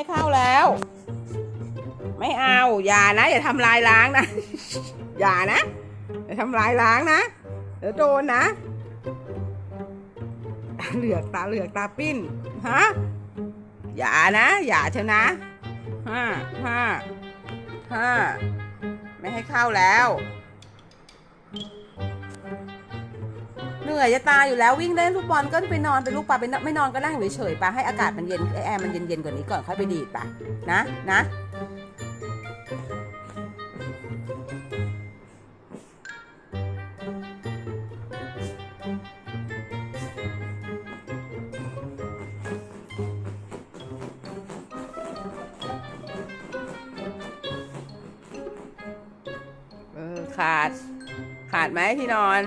ให้เข้าแล้ว ไม่เอา อย่านะ อย่าทำลายล้างนะ อย่านะ อย่าทำลายล้างนะ เดี๋ยวโดนนะ เหลือกตาเหลือกตาปิ้น ฮะ อย่านะ อย่าเชยวนะห้าห้าห้าไม่ให้เข้าแล้ว นื่อยจะตายอยู่แล้ววิ่งเล่นฟุตบอลก็ไปนอนไปลูกปลาไปนไม่นอนก็นั่งเฉยๆปะให้อากาศมันเย็นไอแอร์มันเย็นๆกว่านี้ก่อนค่อยไปดีดปะนะนะขาด ขาดไหมที่นอน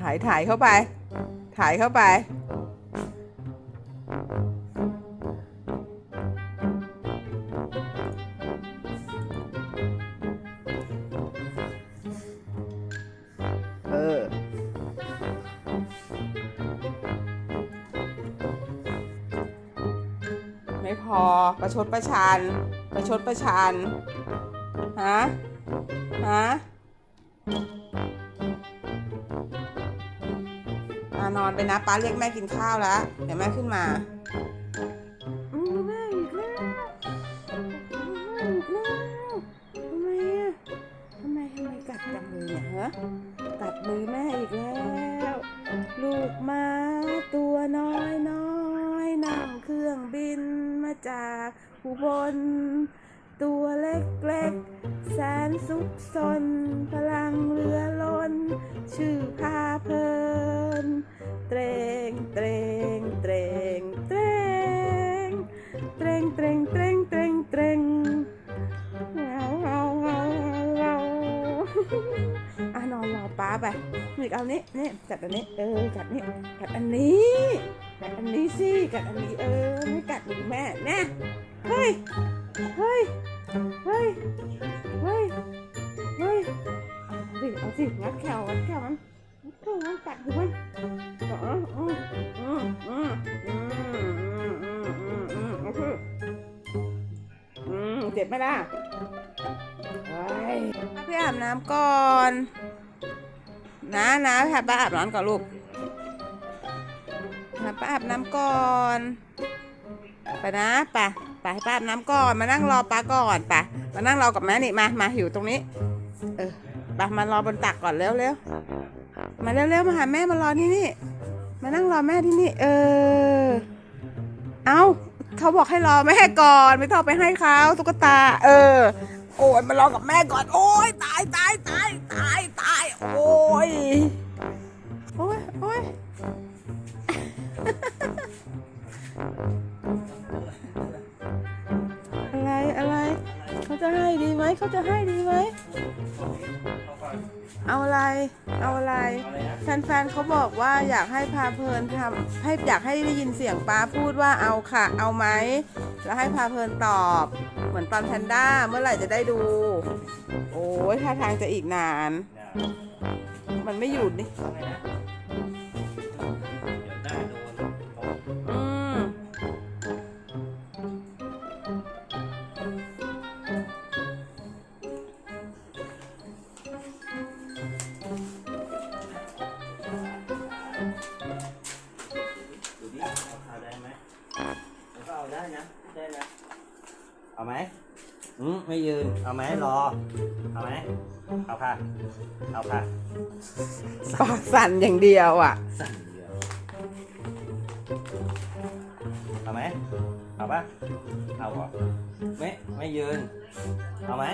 ถ่ายถ่ายเข้าไป ถ่ายเข้าไป เออ ไม่พอประชดประชัน ประชดประชัน ฮะ ฮะ นอนไปนะป้าเรียกแม่กินข้าวแล้วเดี๋ยวแม่ขึ้นมา นี่เอานี้นี่กัดอันนี้ เออ กัดนี่กัดอันนี้ กัดอันนี้สิ กัดอันนี้ เออ ไม่กัดมือแม่แน่เฮ้ย เฮ้ย เฮ้ย เฮ้ย เฮ้ยเอาสิเอาสิงัดแขวงัดแขวมันงัดแขวมันกัดหัวมันอ๋ออืมอืมอืมอืมอืมอืมอืมอือเคอืมเจ็บไหมล่ะเฮ้ยไปอาบน้ำก่อน นะนะพาป้าอาบน้ำก่อนลูกพาป้าอาบน้ำก่อนไปนะไปไปให้ป้าอาบน้ำก่อน มานั่งรอป้าก่อนไปมานั่งรอกับแม่นี่มามาอยู่ตรงนี้ เออไปมารอบนตักก่อนเร็วเร็วมาเร็วเร็วมาหาแม่มารอที่นี่ มานั่งรอแม่ที่นี่ เออ เอาเขาบอกให้รอแม่ก่อน ไม่ต้องไปให้เขาตุ๊กตา เออ โอ้ยมารอกับแม่ก่อน โอ้ยตายตายตายตายตาย โอ้ย โอ้ยโอ้ยอะไรอะไร เขาจะให้ดีไหม เขาจะให้ดีไหม เอาอะไร เอาอะไร แฟนๆเขาบอกว่าอยากให้พาเพลินทำให้อยากให้ได้ยินเสียงป้าพูดว่าเอาค่ะ เอาไหม แล้วให้พาเพลินตอบ เหมือนตอนแพนด้าเมื่อไหร่จะได้ดู โอ้ยท่าทางจะอีกนาน มันไม่หยุดนี่ ไหมอืมไม่ยืน เอาไหมรอ เอาไหมเอาค่ะ เอาค่ะปากสั่นอย่างเดียวอะ สั่นเดียวเอาไหมเอาปะเอาเหรอไม่ไม่ยืน เอาไหม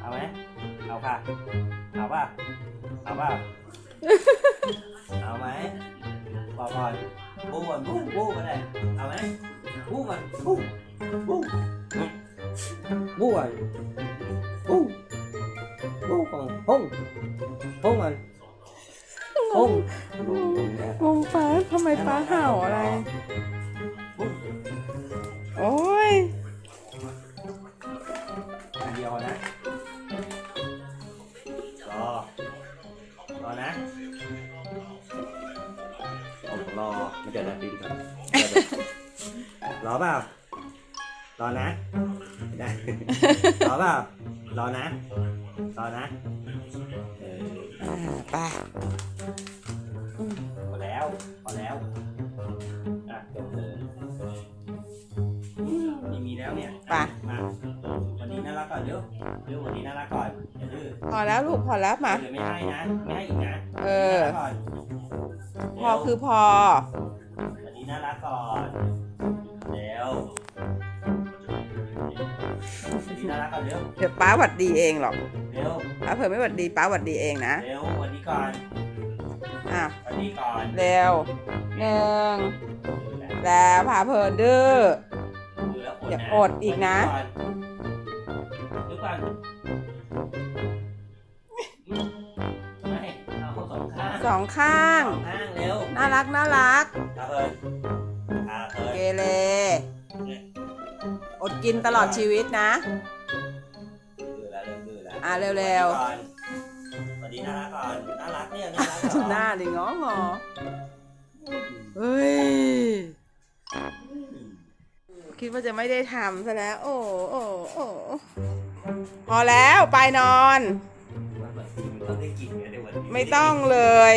เอาไหมเอาค่ะ เอาปะเอาปะเอาไหมบอกก่อนบูก่อนบูบูก็ได้ เอาไหมบูก่อนบู บู bú rồi bú bú còn hung hung rồi hung งงป้าทำไมป้าเห่าอะไร โอ้ย อันเดียวนะรอรอนะผมรอไม่เดี๋ยวนะดีก่อนรอเปล่า รอนะไม่ได้รอเปล่ารอนะรอนะเอออ่าไป้าพอแล้วพอแล้วอะจบเลยนี่มีแล้วเนี่ยไป้ามาวันนี้น่ารักก่อนเร็วเร็ววันนี้น่ารักก่อนอย่าดื้อพอแล้วลูกพอแล้วมาเดี๋ยวไม่ให้นะไม่ให้อีกนะเออ น่ารักก่อนพอคือพอ กก่อนเร็วเดี๋ยวป้าหวัดดีเองหรอกเร็วป้าเผื่อไม่หวัดดีป้าหวัดดีเองนะเร็ววันนี้ก่อนอะวันนี้ก่อนเร็วหนึ่งแล้วพาเพลินดื้ออย่าอดอีกนะเดี๋ยวก่อนไม่เอาสองข้างสองข้างสองข้างเร็วน่ารักน่ารักตาเพินตาเพินเกเรอดกินตลอดชีวิตนะ อแล้วอะเร็วๆก่อนสวัสดีน่ารักก่อนน่ารักเนี่ยน่ารักก่อนหน้าดิงองอเฮ้ย คิดว่าจะไม่ได้ทำซะแล้ว โอ้โอ้โอ้พอแล้วไปนอนมันแบบมันต้องได้กินไงเดี๋ยววันนี้ไม่ต้องเลย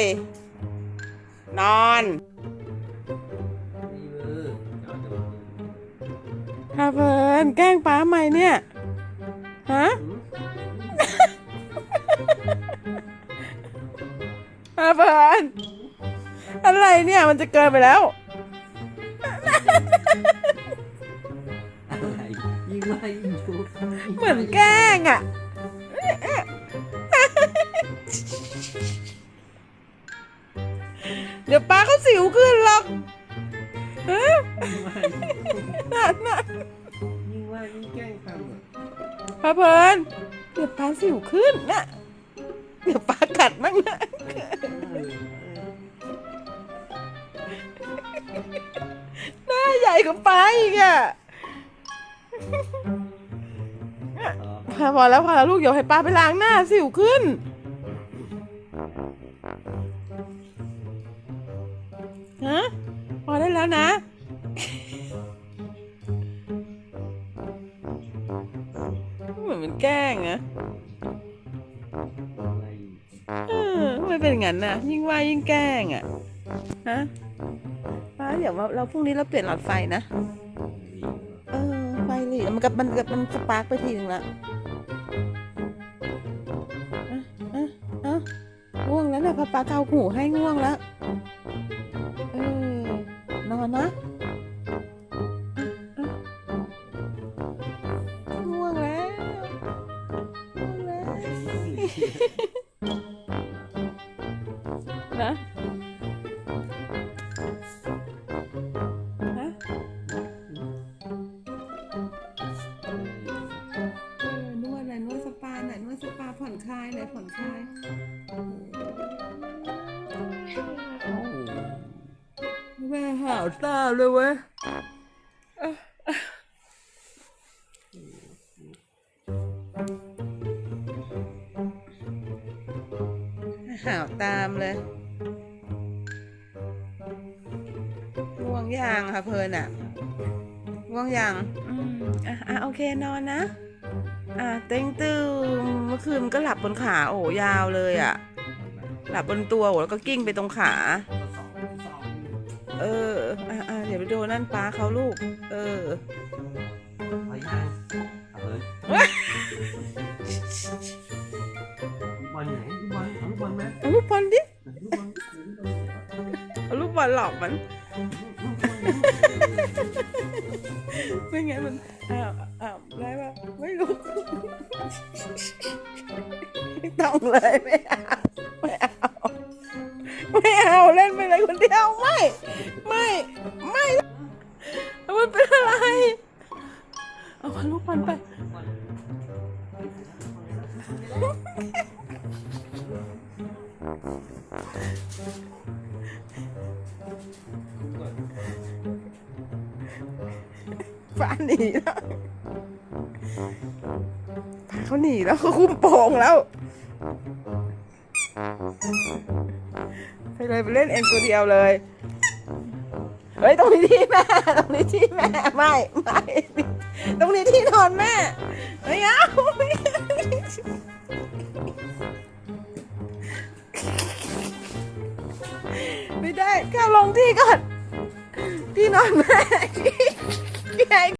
นอน นี่มือเอาจะมา ฮาเพิร์นแกล้งป้าใหม่เนี่ย ฮะฮา เพิร์นอะไรเนี่ยมันจะเกินไปแล้วอะไรยิ่งไล่ยิ่งชุบเหมือนแกล้งอะเดี๋ยวป้าก็สิวขึ้นหรอกฮะนั่นน่ะยิ่งไล่ยิ่งแกล้งทำอะพาเพลินเดี๋ยวป้าสิวขึ้นนะเดี๋ยวป้ากัดมั่งนะหน้าใหญ่กว่าป้าอีกอะพอพอแล้วพอแล้วลูกเดี๋ยวให้ป้าไปล้างหน้าสิวขึ้น ฮะ พอได้แล้วนะเหมือนมันแกล้งอะ เออทำไม่เป็นงั้นน่ะ ยิ่งว่ายิ่งแกล้งอะฮะป้าเดี๋ยวว่าเราพรุ่งนี้เราเปลี่ยนหลอดไฟนะเออไฟหลีมันกับมันกับมันสปาร์กไปทีหนึ่งละอะอะอะง่วงแล้วนะป้าป้าเกาหูให้ง่วงแล้วเออนอนนะาวตาเลยเว้ยอะอะหาวตามเลยง่วงยังค่ะเพลินอะง่วงยังอืมอะอะโอเคนอนนะ อะเต็งตึมเมื่อคืนมันก็หลับบนขาโอ้ยาวเลยอะหลับบนตัวโอ้แล้วก็กิ้งไปตรงขา เออ อะอะเดี๋ยวไปโดนนั่นป้าเขาลูก เออพอยังเอาเลยบอลไหนบอลเอาบอลไหมเอาลูกบอลดิบอลเอาลูกบอลหลอกมันไม่งั้นมันอ้าวอ้าวได้ปะไม่รู้ไม่ต้องเลยไม่เอาไม่เอาไม่ เล่นไปเลยคนเดียวไม่ ไม่ไม่มันเป็นอะไร เอาลูกบอลไปฟ้าหนีแล้วฟ้าเขาหนีแล้วเขาคุ้มโป่งแล้ว เลยไปเล่นเองตัวเดียวเลย เฮ้ยตรงนี้ที่แม่ตรงนี้ที่แม่ไม่ไม่ตรงนี้ที่นอนแม่ไม่เอาไม่ได้ข้าลงที่ก่อนที่นอนแม่